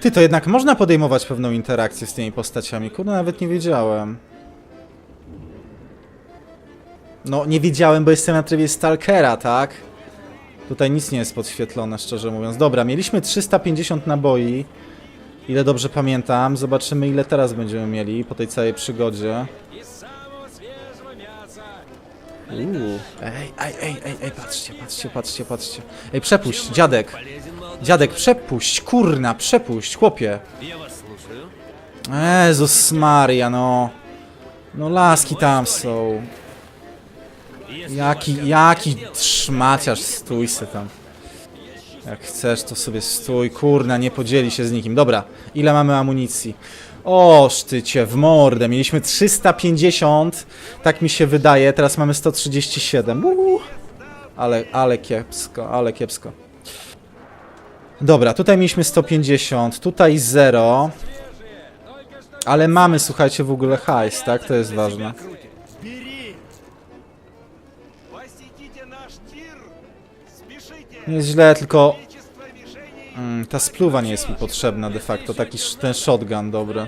Ty, to jednak można podejmować pewną interakcję z tymi postaciami. Kurde, nawet nie wiedziałem. No, nie wiedziałem, bo jestem na trybie Stalkera, tak? Tutaj nic nie jest podświetlone, szczerze mówiąc. Dobra, mieliśmy 350 naboi. Ile dobrze pamiętam. Zobaczymy, ile teraz będziemy mieli po tej całej przygodzie. Uuu. Ej, ej, ej, ej, ej, patrzcie, patrzcie, patrzcie, patrzcie. Ej, przepuść, dziadek. Dziadek, przepuść, kurna, przepuść, chłopie. Jezus Maria, no. No laski tam są. Jaki, jaki trzmaciarz, stój se tam. Jak chcesz, to sobie stój, kurna, nie podzieli się z nikim. Dobra, ile mamy amunicji? O, sztycie, w mordę. Mieliśmy 350, tak mi się wydaje, teraz mamy 137. Uuu. Ale, ale kiepsko, ale kiepsko. Dobra, tutaj mieliśmy 150, tutaj 0. Ale mamy, słuchajcie, w ogóle hajs, tak? To jest ważne. Nie jest źle, tylko... Mm, ta spluwa nie jest mi potrzebna de facto, taki ten shotgun dobry.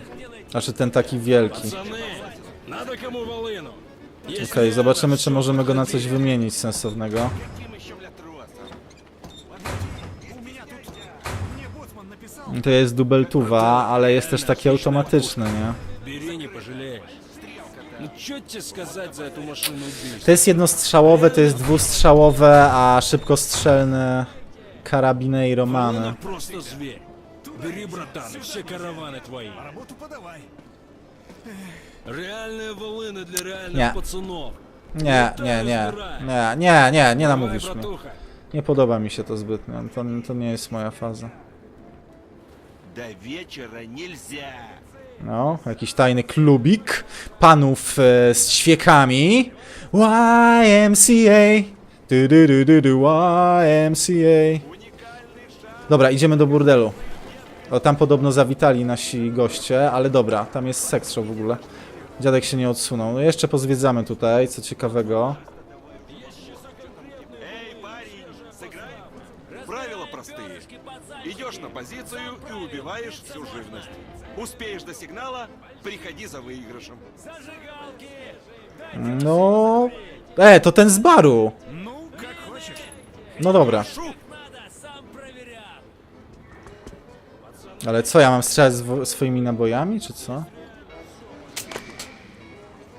Znaczy ten taki wielki. Okej, okay, zobaczymy czy możemy go na coś wymienić sensownego. To jest dubeltuwa, ale jest też taki automatyczny, nie? Бери, не пожалеешь. Ну чё тебе сказать за эту машину убийств? To jest jednostrzałowe, to jest dwustrzałowe, a szybkostrzelne karabineiro mamy. Волына просто зверь. Бери, братан, и все караваны твои. Работу подавай. Реальные волыны для реальных Не. пацанов. Nie, nie, nie, nie, nie, nie, nie Давай, namówisz mnie. братуха. Nie podoba mi się to zbytnio, to, to nie jest moja faza. До вечера nельзя! No, jakiś tajny klubik panów e, z ćwiekami. YMCA. Du, du, du, du, du, YMCA. Dobra, idziemy do burdelu. O, tam podobno zawitali nasi goście, ale dobra, tam jest seks show w ogóle. Dziadek się nie odsunął. No jeszcze pozwiedzamy tutaj, co ciekawego. Эй, парень, сыграем? Правила простые. Идешь на позицию и убиваешь всю живность. Успеешь до сигнала, приходи за выигрышем. No... E, to ten z baru! Ну, как хочешь. No dobra. Ale co, ja mam strzelać z swoimi nabojami, czy co?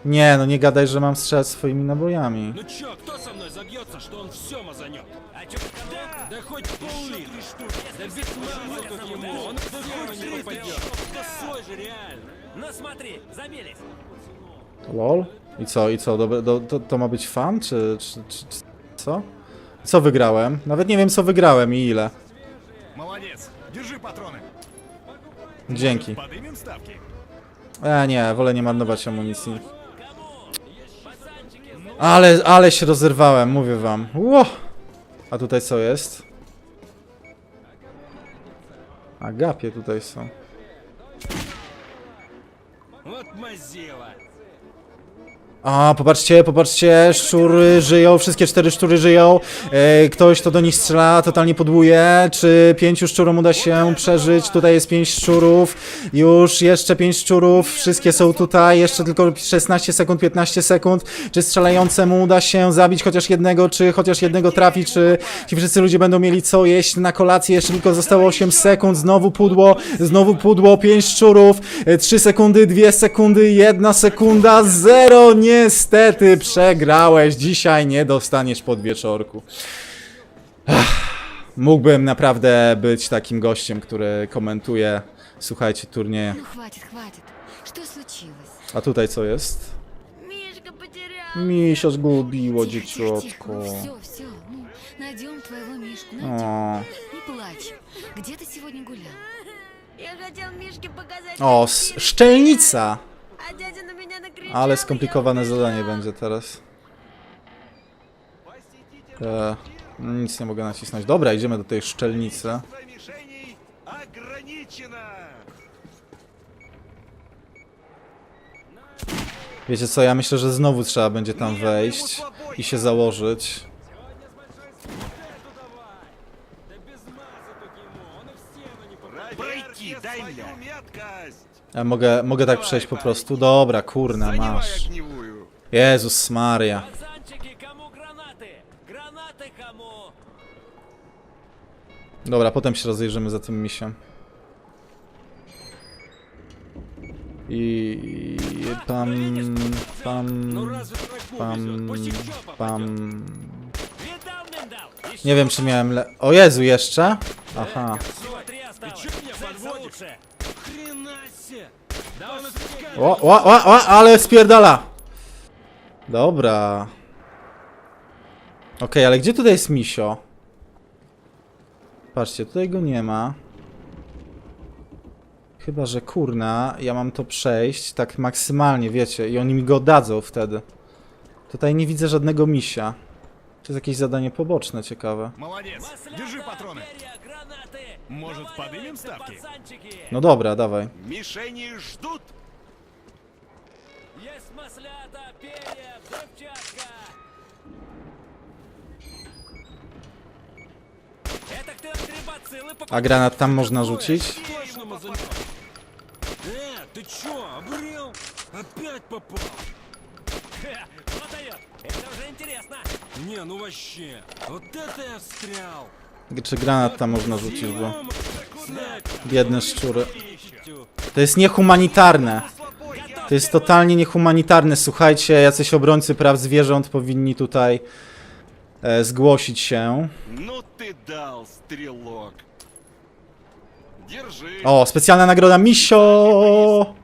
Nie, no nie gadaj, że mam strzelać swoimi nabojami. Ну чё, кто со мной забьется, что он все мазанет? А чё, да, да хоть пол-литра, да без маза тут ему, он в дело не попадет. Да свой же реально. Ну смотри, забились. Lol? I co, i co, dobre, do, to, to ma być fan, czy, czy, czy, czy co? Co wygrałem? Nawet nie wiem, co wygrałem i ile. Молодец. Держи патроны. Dzięki. Подымем ставки. E, nie, wolę nie marnować amunicji. Ale, ale się rozerwałem, mówię wam. Ło! A tutaj co jest? Agapie tutaj są. Вот мазила. A, popatrzcie, popatrzcie, szczury żyją, wszystkie cztery szczury żyją. E, ktoś, kto do nich strzela, totalnie podłuje. Czy pięciu szczurom uda się przeżyć? Tutaj jest pięć szczurów. Już jeszcze pięć szczurów. Wszystkie są tutaj. Jeszcze tylko 16 sekund, 15 sekund. Czy strzelającemu uda się zabić chociaż jednego, czy chociaż jednego trafi? Czy ci wszyscy ludzie będą mieli co jeść na kolację? Jeszcze tylko zostało 8 sekund. Znowu pudło, znowu pudło, pięć szczurów. 3 sekundy, 2 sekundy, 1 sekunda, 0. Niestety przegrałeś. Dzisiaj nie dostaniesz pod wieczorku. Ach, mógłbym naprawdę być takim gościem, który komentuje, słuchajcie, turnieje. Ну хватит, хватит. Что случилось? A tutaj co jest? Мишка потерял. Misio zgubiło Тихо, тихо, dzieciotko. тихо. Ну все, все. Ну, найдем твоего Мишку. Найдем. O, Не плачь. Где ты сегодня гулял? Я хотел Мишке показать. o s- szczelnica! А дядя на меня накричал. Ale и skomplikowane я zadanie убежал. będzie teraz. E, nic nie mogę nacisnąć. Dobra, idziemy do tej szczelnicy. Количество мишеней ограничено. Wiecie co, ja myślę, że znowu trzeba będzie tam wejść i się założyć. Да без маза тут ему, он и в стену не попадет. Пройти, дай мне. меткость. A mogę, mogę tak przejść po prostu? Dobra, kurna, Занимай masz. огневую. Jezus Maria. Пацанчики, кому гранаты? Гранаты кому? Dobra, potem się rozejrzymy za tym misiem. I pam, pam, Ну разве дураку pam, везет? Пусть в жопу pam. Видал, миндал? Еще Nie wiem, czy miałem le... O Jezu, jeszcze? Aha. всего три осталось. чё меня Целься подводишь? лучше. Хрена себе! Да он отпускает. O, o, o, o, ale spierdala! Dobra. Okej, ale gdzie tutaj jest misio? Patrzcie, tutaj go nie ma. Chyba, że kurna, ja mam to przejść tak maksymalnie, wiecie, i oni mi go oddadzą wtedy. Tutaj nie widzę żadnego misia. To jest jakieś zadanie poboczne, ciekawe. Молодец. Держи Маслята, патроны. Может, Давай, давай, ставки? Пацанчики. No dobra, dawaj. Мишени ждут. Есть маслята, перья, взрывчатка. Это кто бациллы A granat tam można rzucić? Э, ты чё, обрел? Опять попал? Вот дает. Это уже интересно. Не, ну вообще. Вот это я встрял. Czy granat tam można rzucić, bo... Biedne szczury. To jest niehumanitarne. To jest totalnie niehumanitarne. Słuchajcie, jacyś obrońcy praw zwierząt powinni tutaj e, zgłosić się. O, specjalna nagroda Misio!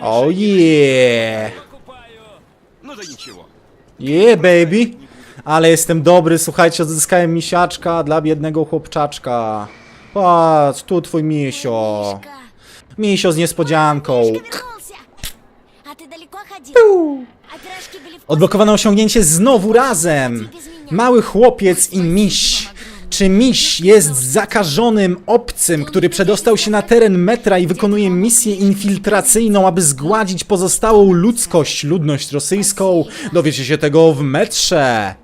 Oh yeah! Yeah, baby! ale jestem dobry, słuchajcie, odzyskałem misiaczka dla biednego chłopczaczka. Patrz, tu twój misio. Misio z niespodzianką. Piu. Odblokowane osiągnięcie znowu razem. Mały chłopiec i miś. Czy miś jest zakażonym obcym, który przedostał się na teren metra i wykonuje misję infiltracyjną, aby zgładzić pozostałą ludzkość, ludność rosyjską? Dowiecie się tego w metrze.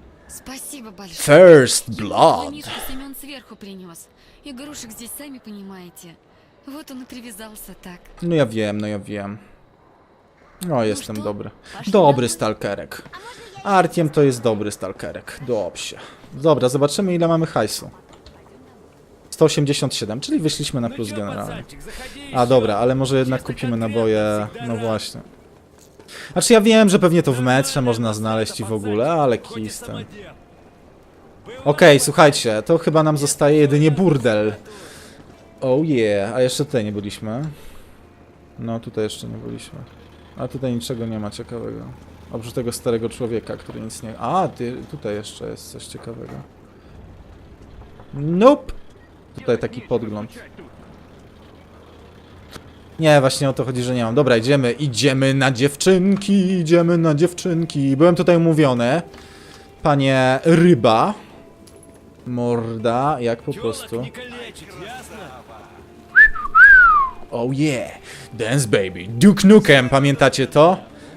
Спасибо большое. First Твой Blood. Мишку Семен сверху принес. Игрушек здесь сами понимаете. Вот он и привязался так. No ja wiem, no ja wiem. No, jestem dobry. Dobry stalkerek. Artiem to jest dobry stalkerek. Dobrze. Dobra, zobaczymy ile mamy hajsu. 187, czyli wyszliśmy na plus Чё, generalnie. пацанчик, заходи A ещё. dobra, ale może jednak Чисто kupimy конкретно, naboje. всегда No рад. właśnie. Znaczy ja wiem, że pewnie to w metrze można znaleźć i w ogóle, ale Хоть Okej, okay, słuchajcie, to chyba nam zostaje jedynie burdel. Oh yeah, a jeszcze tutaj nie byliśmy. No, tutaj jeszcze nie byliśmy. A tutaj niczego nie ma ciekawego. Oprócz tego starego człowieka, który nic nie... A, ty, tutaj jeszcze jest coś ciekawego. Nope! Tutaj taki podgląd. Nie, właśnie o to chodzi, że nie mam. Dobra, idziemy, idziemy na dziewczynki, idziemy na dziewczynki. Byłem tutaj mówiony, panie ryba. Morda, jak po prostu. Oh yeah! Dance baby! Duke Nukem, pamiętacie to?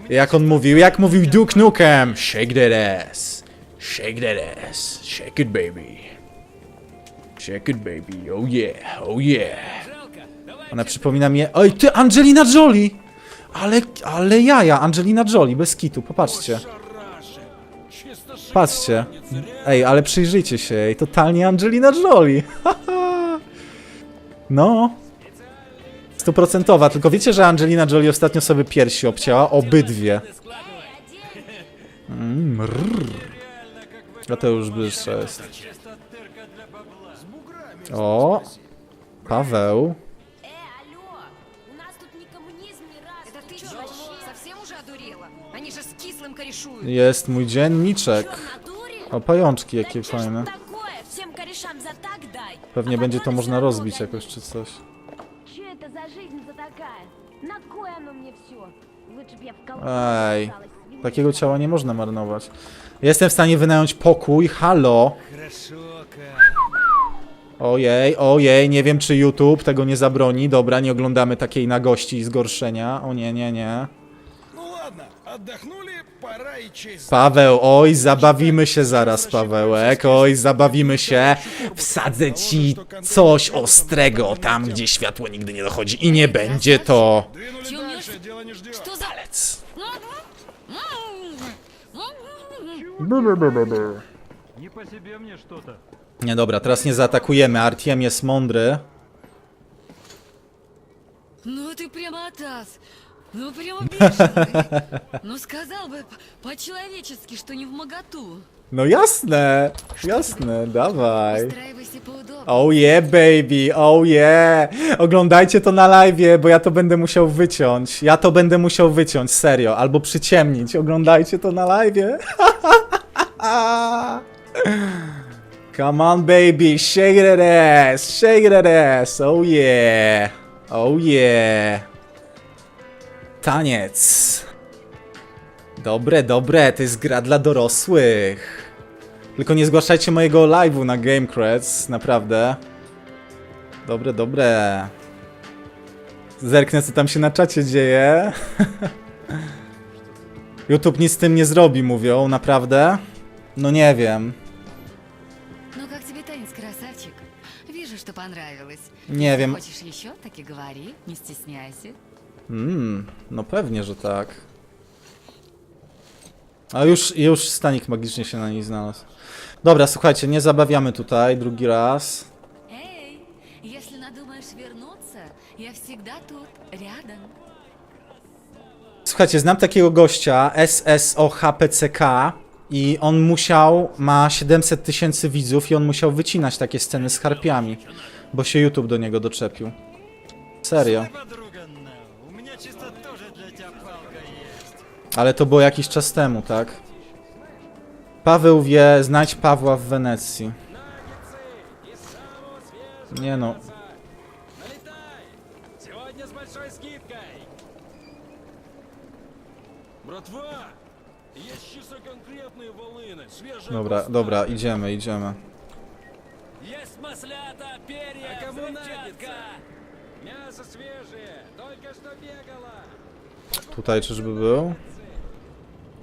Jak on mówił? Jak mówił Duke Nukem? Shake that ass! Shake that ass! Shake it baby! Shake it baby! Oh yeah! Oh yeah! Ona przypomina mi... Oj, ty! Angelina Jolie! Ale, ale jaja! Angelina Jolie, bez kitu, popatrzcie. Patrzcie. Ej, ale przyjrzyjcie się jej. Totalnie Angelina Jolie. no. Stuprocentowa. Tylko wiecie, że Angelina Jolie ostatnio sobie piersi obcięła? Obydwie. Mm. A to już bliższe jest. O! Paweł. Jest mój dzienniczek. O, pajączki jakie fajne. Pewnie będzie to można rozbić jakoś czy coś. Ej, takiego ciała nie można marnować. Jestem w stanie wynająć pokój, halo! Ojej, ojej, nie wiem czy YouTube tego nie zabroni. Dobra, nie oglądamy takiej nagości i zgorszenia. O nie, nie, nie. Ну ладно, отдохнули, пора и честь. Paweł, oj, zabawimy się zaraz, Pawełek, oj, zabawimy się. Wsadzę ci coś ostrego tam, gdzie światło nigdy nie dochodzi i nie będzie to... Двинули Чё мне дальше, дело не ждет. Что за... Не по себе мне что-то. Nie, dobra, teraz nie zaatakujemy, Artiem jest mądry. Ну ты прямо атас. Ну прямо бешеный. Ну сказал бы п- по-человечески, что не в моготу. No jasne, jasne, dawaj. Устраивайся поудобнее. Oh yeah, baby, oh yeah. Oglądajcie to na live, bo ja to będę musiał wyciąć. Ja to będę musiał wyciąć, serio. Albo przyciemnić. Oglądajcie to na live. Come on, baby, shake that ass, shake that ass. Oh yeah, oh yeah. Taniec. Dobre, dobre, to jest gra dla dorosłych. Tylko nie zgłaszajcie mojego live'u na GameCreds, naprawdę. Dobre, dobre. Zerknę, co tam się na czacie dzieje. YouTube nic z tym nie zrobi, mówią, naprawdę. No nie wiem. Ну как тебе танец, красавчик? Вижу, что понравилось. Nie wiem. Хочешь еще? Так и говори, не стесняйся. Mm, no pewnie, że tak. A już, już stanik magicznie się na niej znalazł. Dobra, słuchajcie, nie zabawiamy tutaj drugi raz. Эй, если надумаешь вернуться, я всегда тут, рядом. Słuchajcie, znam takiego gościa, SSOHPCK i on musiał, ma 700 tysięcy widzów i on musiał wycinać takie sceny z harpiami, bo się YouTube do niego doczepił. Serio. Ale to było jakiś czas temu, tak? Paweł wie, znajdź Pawła w Wenecji. Nie no, Налетай! Сегодня с большой скидкой! Братва! Есть чисто конкретные волыны, свежая dobra, просто. dobra, idziemy, idziemy. Есть маслята, перья, А кому взрывчатка. Мясо свежее, только что бегало. Tutaj czyżby był?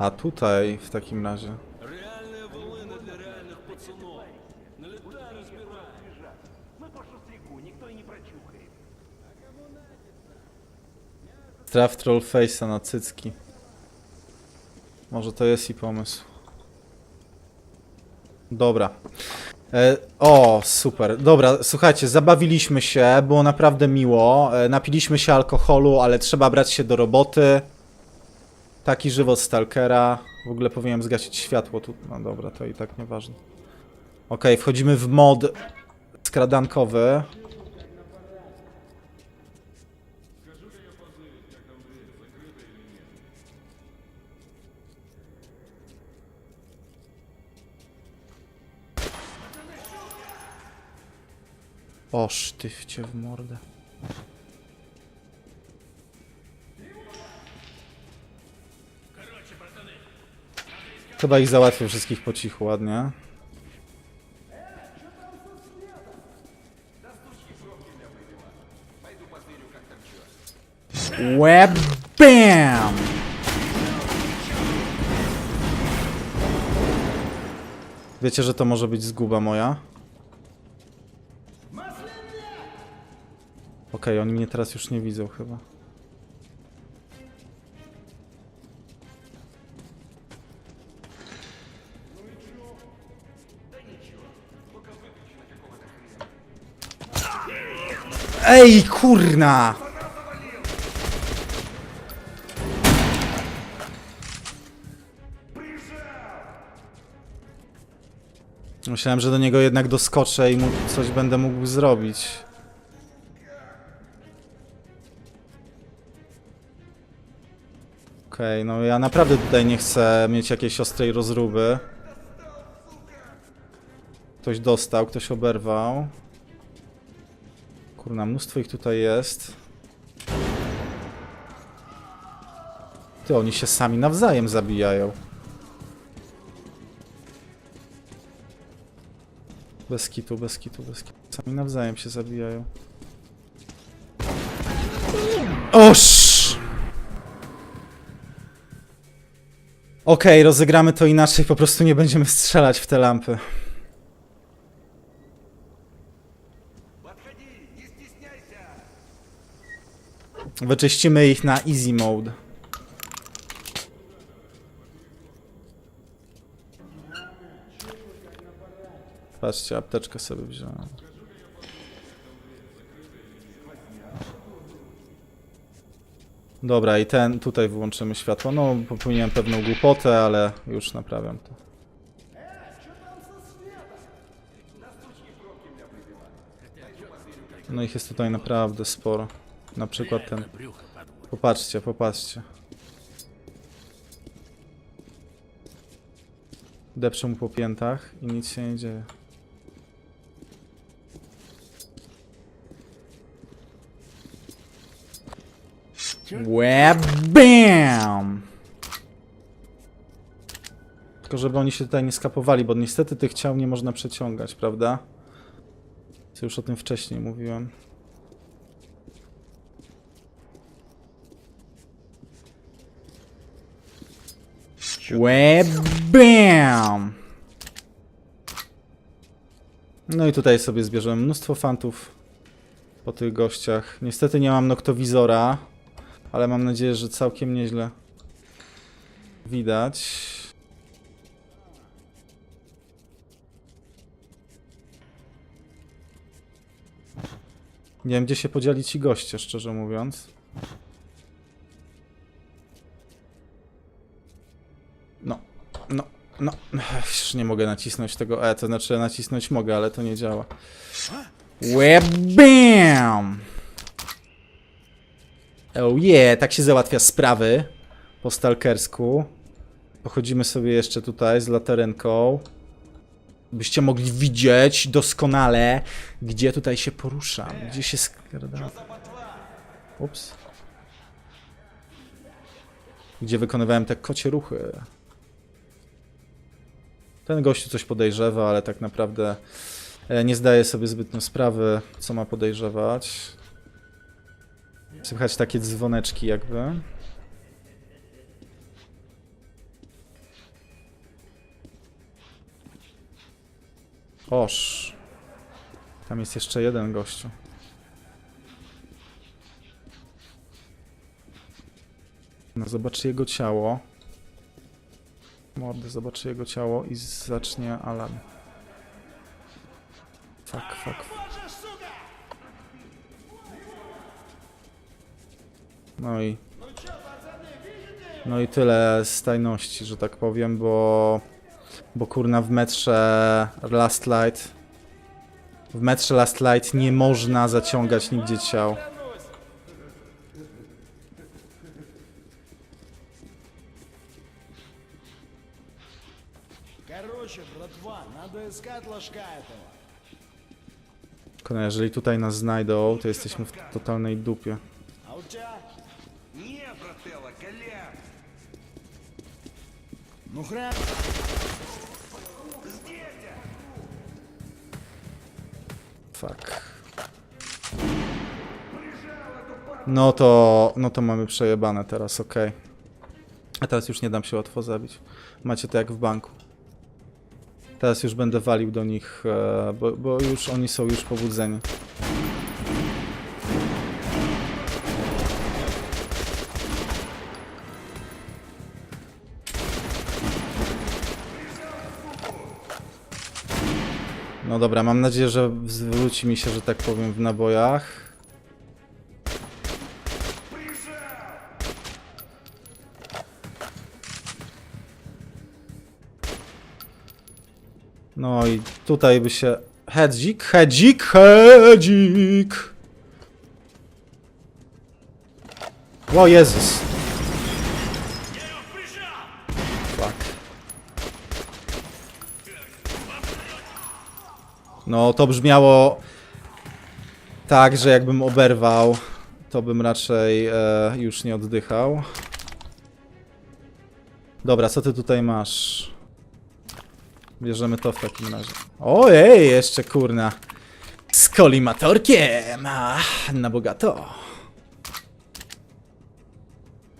A tutaj w takim razie. Реальные волыны для реальных пацанов. Налетай, разбирай. Traf troll face'a na cycki. Może to jest i pomysł. Dobra. E, o, super. Dobra, słuchajcie, zabawiliśmy się, było naprawdę miło. E, napiliśmy się alkoholu, ale trzeba brać się do roboty. Taki żywot stalkera. W ogóle powinienem zgasić światło tu. No dobra, to i tak nieważne. Okej, wchodzimy w mod skradankowy. O, sztyfcie w mordę. Chyba ich załatwię wszystkich po cichu, ładnie. Web BAM! Wiecie, że to może być zguba moja? Okej, oni mnie teraz już nie widzą chyba. Ej, kurna! Myślałem, że do niego jednak doskoczę i mu coś będę mógł zrobić. Okej, no ja naprawdę tutaj nie chcę mieć jakiejś ostrej rozruby. Ktoś dostał, ktoś oberwał. Kurna, mnóstwo ich tutaj jest. Ty, oni się sami nawzajem zabijają. Bez kitu, bez kitu, bez kitu. Sami nawzajem się zabijają. Oż! Okej, rozegramy to inaczej, po prostu nie będziemy strzelać w te lampy. Wyczyścimy ich na easy mode. Patrzcie, apteczkę sobie wziąłem. Dobra, i ten, tutaj wyłączymy światło. No, popełniłem pewną głupotę, ale już naprawiam to. No ich jest tutaj naprawdę sporo. Na przykład ten. Popatrzcie, popatrzcie. Depczę mu po piętach i nic się nie dzieje. Łe, bam! Tylko żeby oni się tutaj nie skapowali, bo niestety tych ciał nie można przeciągać, prawda? Co już o tym wcześniej mówiłem. Łe, bam! No i tutaj sobie zbierzemy mnóstwo fantów po tych gościach. Niestety nie mam noktowizora, ale mam nadzieję, że całkiem nieźle widać. Nie wiem, gdzie się podzieli ci goście, szczerze mówiąc. No, no. Już nie mogę nacisnąć tego E, to znaczy nacisnąć mogę, ale to nie działa. Łe, bam! Oh yeah, tak się załatwia sprawy po stalkersku. Pochodzimy sobie jeszcze tutaj z latarynką. Byście mogli widzieć doskonale, gdzie tutaj się poruszam, gdzie się skradam. Ups. Gdzie wykonywałem te kocie ruchy. Ten gościu coś podejrzewa, ale tak naprawdę e, nie zdaje sobie zbytnio sprawy, co ma podejrzewać. Słychać takie dzwoneczki jakby. Oż. Tam jest jeszcze jeden gościu. No zobacz jego ciało. Mordy, zobaczy jego ciało i zacznie alarm. Fuck, fuck. No i... No i tyle z tajności, że tak powiem, bo... Bo kurna w metrze Last Light... W metrze Last Light nie można zaciągać nigdzie ciał. братва, надо искать ложка этого. Kurna, jeżeli tutaj nas znajdą, to jesteśmy w totalnej dupie. А у тебя? Не, брателло, коляк! Ну хрен. Fuck. No to, no to mamy przejebane teraz, okej. A teraz już nie dam się łatwo zabić. Macie to jak w banku. Teraz już będę walił do nich, e, bo, bo już oni są już pobudzeni. No dobra, mam nadzieję, że zwróci mi się, że tak powiem, w nabojach. No i tutaj by się... Hedzik, hedzik, hedzik! O Jezus! Fuck. No, to brzmiało tak, że jakbym oberwał, to bym raczej e, już nie oddychał. Dobra, co ty tutaj masz? Bierzemy to w takim razie. Ojej, jeszcze kurna. Z kolimatorkiem! A, na bogato.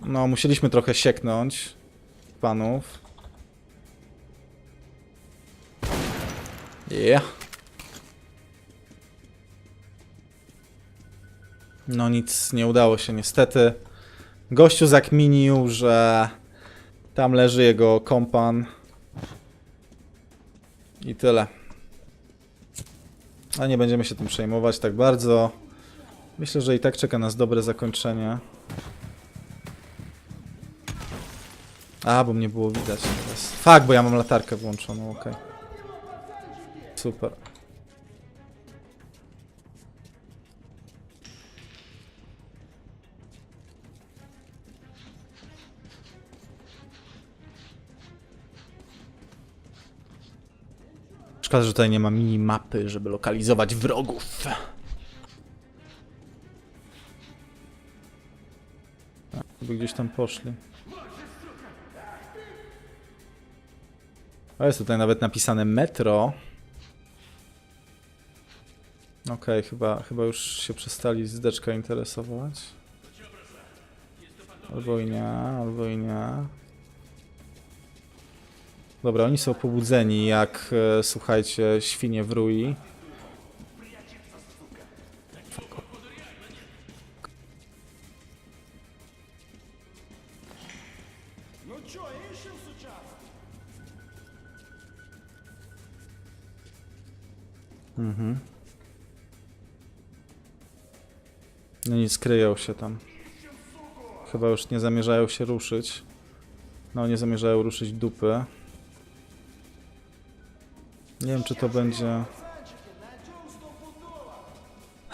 No, musieliśmy trochę sieknąć. panów. Yeah. No nic, nie udało się niestety. Gościu zakminił, że tam leży jego kompan. I tyle. A nie będziemy się tym przejmować tak bardzo. Myślę, że i tak czeka nas dobre zakończenie. A, bo mnie było widać teraz. Fak, bo ja mam latarkę włączoną, okej. Super. Szkoda, że tutaj nie ma minimapy, żeby lokalizować wrogów. By gdzieś tam poszli. A jest tutaj nawet napisane metro. Okej, chyba, chyba już się przestali z deczka interesować. Albo i nie, albo i nie. Dobra, oni są pobudzeni jak, e, słuchajcie, świnie w rui. Mhm. No nic, kryją się tam. Chyba już nie zamierzają się ruszyć. No, nie zamierzają ruszyć dupy. Nie wiem, czy to będzie...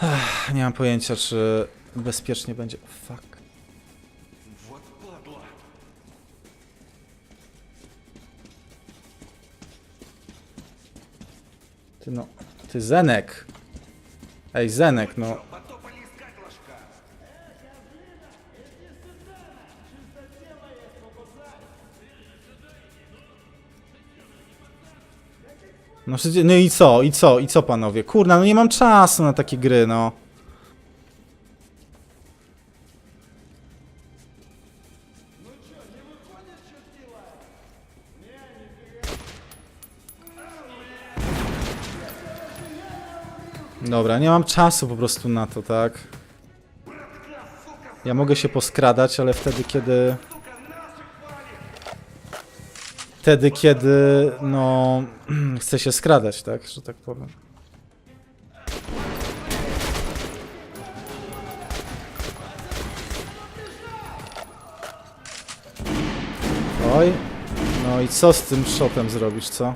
Ech, nie mam pojęcia, czy bezpiecznie będzie... Fuck. Ty no... Ty Zenek! Ej, Zenek, no... No, no i co, i co, i co panowie? Kurna, no nie mam czasu na takie gry, no. Dobra, nie mam czasu po prostu na to, tak? Ja mogę się poskradać, ale wtedy, kiedy... Wtedy, kiedy, no, chcę się skradać, tak, że tak powiem. Oj, no i co z tym shotem zrobisz, co?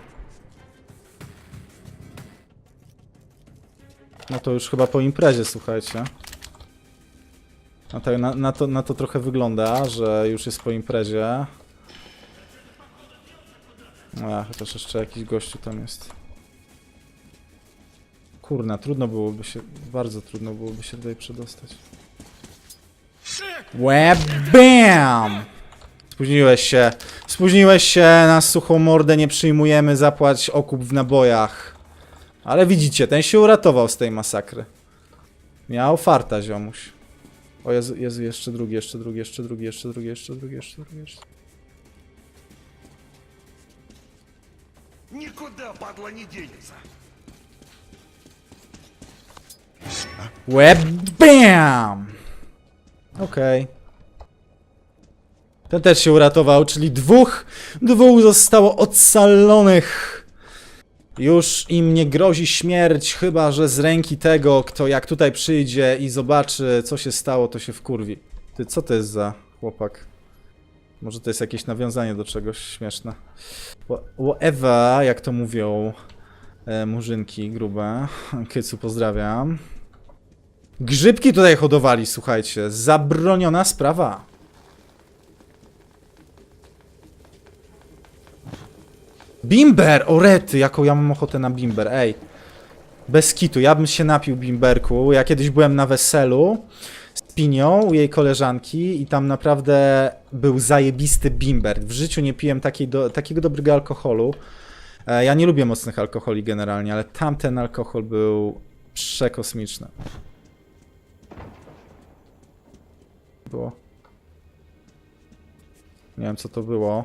No to już chyba po imprezie, słuchajcie. No tak, na, na, to, na to trochę wygląda, że już jest po imprezie. A, chociaż jeszcze jakiś gościu tam jest. Kurna, trudno byłoby się, bardzo trudno byłoby się tutaj przedostać. Łe, BAM! Spóźniłeś się. Spóźniłeś się, na suchą mordę nie przyjmujemy, zapłać okup w nabojach. Ale widzicie, ten się uratował z tej masakry. Miał farta, ziomuś. O Jezu, Jezu, jeszcze drugi, jeszcze drugi, jeszcze drugi, jeszcze drugi, jeszcze drugi, jeszcze drugi, jeszcze Никуда, падла, не денется. Łeb, BAM! Okej. Ten też się uratował, czyli dwóch, dwóch zostało ocalonych. Już im nie grozi śmierć, chyba że z ręki tego, kto jak tutaj przyjdzie i zobaczy, co się stało, to się wkurwi. Ty, co to jest za chłopak? Może to jest jakieś nawiązanie do czegoś śmieszne. Wha- Whatever, jak to mówią e, murzynki grube. Kycu, pozdrawiam. Grzybki tutaj hodowali, słuchajcie. Zabroniona sprawa. Bimber! Orety, jaką ja mam ochotę na bimber, ej. Bez kitu, ja bym się napił bimberku. Ja kiedyś byłem na weselu Pinią, jej koleżanki i tam naprawdę był zajebisty bimber. W życiu nie piłem takiej do, takiego dobrego alkoholu. E, Ja nie lubię mocnych alkoholi generalnie, ale tamten alkohol był przekosmiczny. Było. Nie wiem co to było.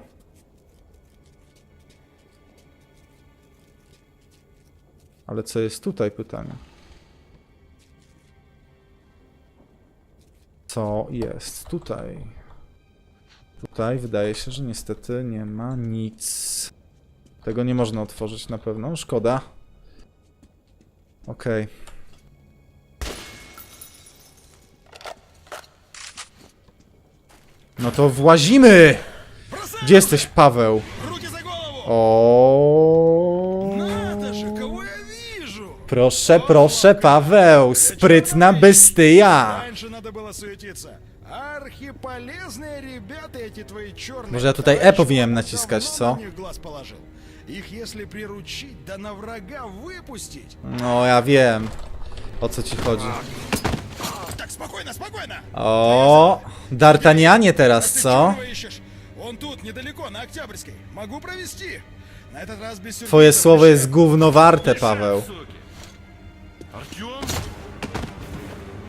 Ale co jest tutaj pytanie? co jest tutaj. Tutaj wydaje się, że niestety nie ma nic. Tego nie można otworzyć na pewno. Szkoda. Okej. Okay. No to włazimy! Gdzie jesteś, Paweł? O. Proszę, proszę, Paweł, sprytna bestyja. Раньше надо было суетиться. Архиполезные ребята эти твои черные. Może ja tutaj E powinienem naciskać, co? На них глаз положил. Их если приручить, да на врага выпустить. No, ja wiem. O co ci chodzi? Так, спокойно, спокойно! O, D'Artagnanie teraz, Ты co? чего ищешь? Он тут, недалеко, на Октябрьской. Могу провести. На этот раз без Twoje сюрпризов słowo обещаю. jest gówno warte, Paweł. Артем?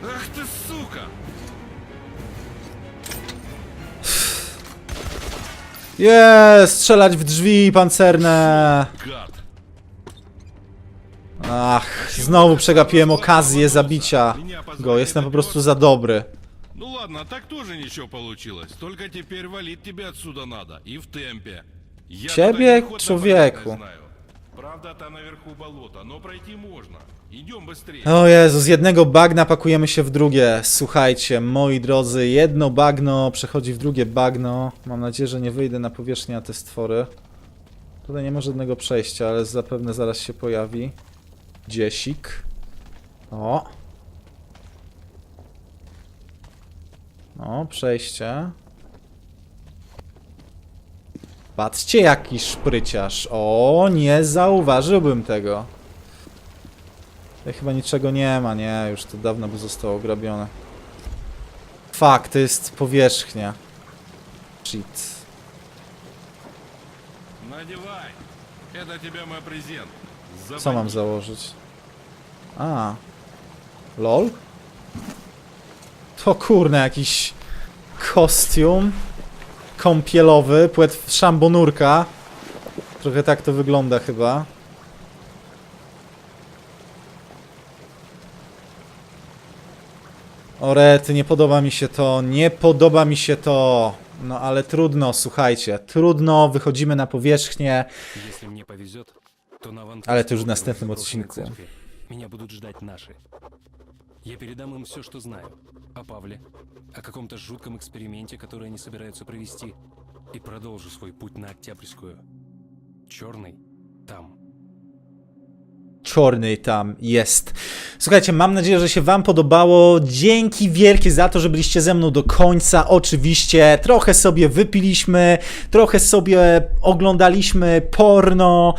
Ах ты сука! Jest, strzelać w drzwi pancerne. Гад! Ach, znowu przegapiłem okazję zabicia go. Jestem po prostu za dobry. Ну ладно, так тоже ничего получилось. Только теперь валить тебе отсюда надо. И в темпе. Я Ciebie, туда переход на człowieku. болотное знаю. Правда, там наверху болото, но пройти можно. Идем быстрее. O Jezu, z jednego bagna pakujemy się w drugie. Słuchajcie, moi drodzy, jedno bagno przechodzi w drugie bagno. Mam nadzieję, że nie wyjdę na powierzchnię na te stwory. Tutaj nie ma żadnego przejścia, ale zapewne zaraz się pojawi. Dziesik. O. O, przejście. Patrzcie, jaki szpryciarz. O, nie zauważyłbym tego. Tutaj chyba niczego nie ma, nie, już to dawno by zostało ograbione. Fuck, to jest powierzchnia. Shit. Надевай. Это тебе мой презент. Co mam założyć? A. LOL? To kurna, jakiś kostium kąpielowy, płetw szambonurka. Trochę tak to wygląda chyba. Orety, nie podoba mi się to, nie podoba mi się to. No ale trudno, słuchajcie, trudno, wychodzimy na powierzchnię. Если мне повезет, то на аванпосте Ale to już w около następnym заброшенной odcinku. церкви Меня будут ждать наши. Я передам им все, что знаю. О Павле, о каком-то жутком эксперименте, который они собираются провести. И продолжу свой путь на Октябрьскую. Черный там. Czarny tam jest. Słuchajcie, mam nadzieję, że się Wam podobało. Dzięki wielkie za to, że byliście ze mną do końca. Oczywiście trochę sobie wypiliśmy, trochę sobie oglądaliśmy porno.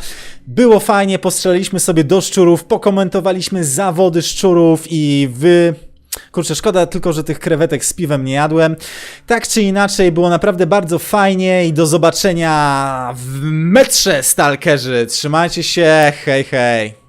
Było fajnie, postrzeliliśmy sobie do szczurów, pokomentowaliśmy zawody szczurów i wy. Kurczę, szkoda tylko, że tych krewetek z piwem nie jadłem. Tak czy inaczej, było naprawdę bardzo fajnie i do zobaczenia w metrze, stalkerzy. Trzymajcie się, hej, hej.